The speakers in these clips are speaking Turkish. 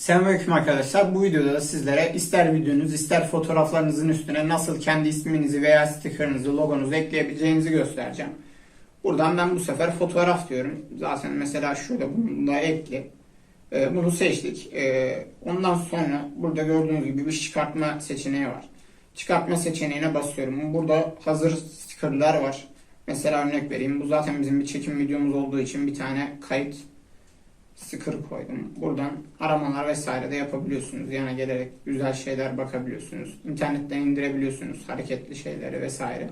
Selamünaleyküm arkadaşlar. Bu videoda da sizlere ister videonuz ister fotoğraflarınızın üstüne nasıl kendi isminizi veya stikerinizi, logonuzu ekleyebileceğinizi göstereceğim. Buradan ben bu sefer fotoğraf diyorum. Zaten mesela şurada bunu da ekle. Ee, bunu seçtik. Ee, ondan sonra burada gördüğünüz gibi bir çıkartma seçeneği var. Çıkartma seçeneğine basıyorum. Burada hazır stikerler var. Mesela örnek vereyim. Bu zaten bizim bir çekim videomuz olduğu için bir tane kayıt sticker koydum. Buradan aramalar vesaire de yapabiliyorsunuz. Yana gelerek güzel şeyler bakabiliyorsunuz. İnternetten indirebiliyorsunuz hareketli şeyleri vesaire.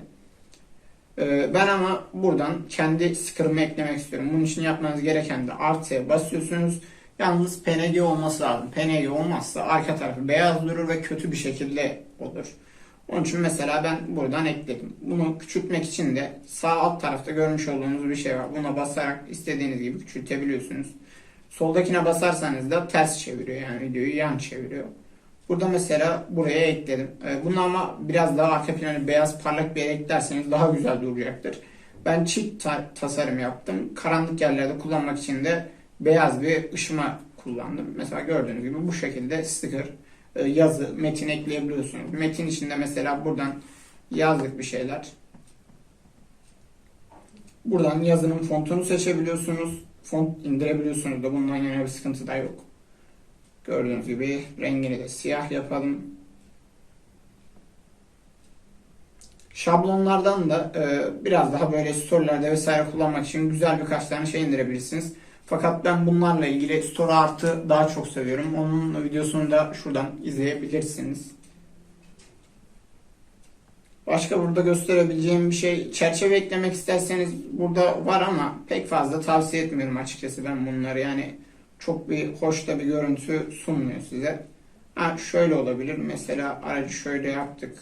Ee, Ben ama buradan kendi sticker'ımı eklemek istiyorum. Bunun için yapmanız gereken de artıya basıyorsunuz. Yalnız PNG olması lazım. PNG olmazsa arka tarafı beyaz durur ve kötü bir şekilde olur. Onun için mesela ben buradan ekledim. Bunu küçültmek için de sağ alt tarafta görmüş olduğunuz bir şey var. Buna basarak istediğiniz gibi küçültebiliyorsunuz. Soldakine basarsanız da ters çeviriyor yani videoyu yan çeviriyor. Burada mesela buraya ekledim. Ee, Bunu ama biraz daha arka planı beyaz parlak bir yere eklerseniz daha güzel duracaktır. Ben çift ta- tasarım yaptım. Karanlık yerlerde kullanmak için de beyaz bir ışıma kullandım. Mesela gördüğünüz gibi bu şekilde sticker, e, yazı, metin ekleyebiliyorsunuz. Metin içinde mesela buradan yazdık bir şeyler. Buradan yazının fontunu seçebiliyorsunuz. Font indirebiliyorsunuz da bundan yana bir sıkıntı da yok. Gördüğünüz gibi rengini de siyah yapalım. Şablonlardan da e, biraz daha böyle storylerde vesaire kullanmak için güzel birkaç tane şey indirebilirsiniz. Fakat ben bunlarla ilgili story artı daha çok seviyorum. Onun videosunu da şuradan izleyebilirsiniz. Başka burada gösterebileceğim bir şey çerçeve eklemek isterseniz burada var ama pek fazla tavsiye etmiyorum açıkçası ben bunları yani çok bir hoş da bir görüntü sunmuyor size. Ha şöyle olabilir mesela aracı şöyle yaptık.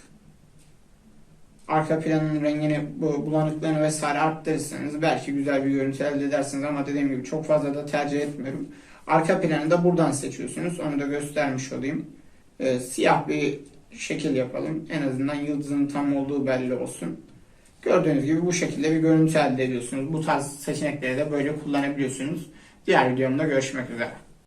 Arka planın rengini bu bulanıklığını vesaire arttırırsanız belki güzel bir görüntü elde edersiniz ama dediğim gibi çok fazla da tercih etmiyorum. Arka planı da buradan seçiyorsunuz. Onu da göstermiş olayım. Ee, siyah bir şekil yapalım. En azından yıldızın tam olduğu belli olsun. Gördüğünüz gibi bu şekilde bir görüntü elde ediyorsunuz. Bu tarz seçenekleri de böyle kullanabiliyorsunuz. Diğer videomda görüşmek üzere.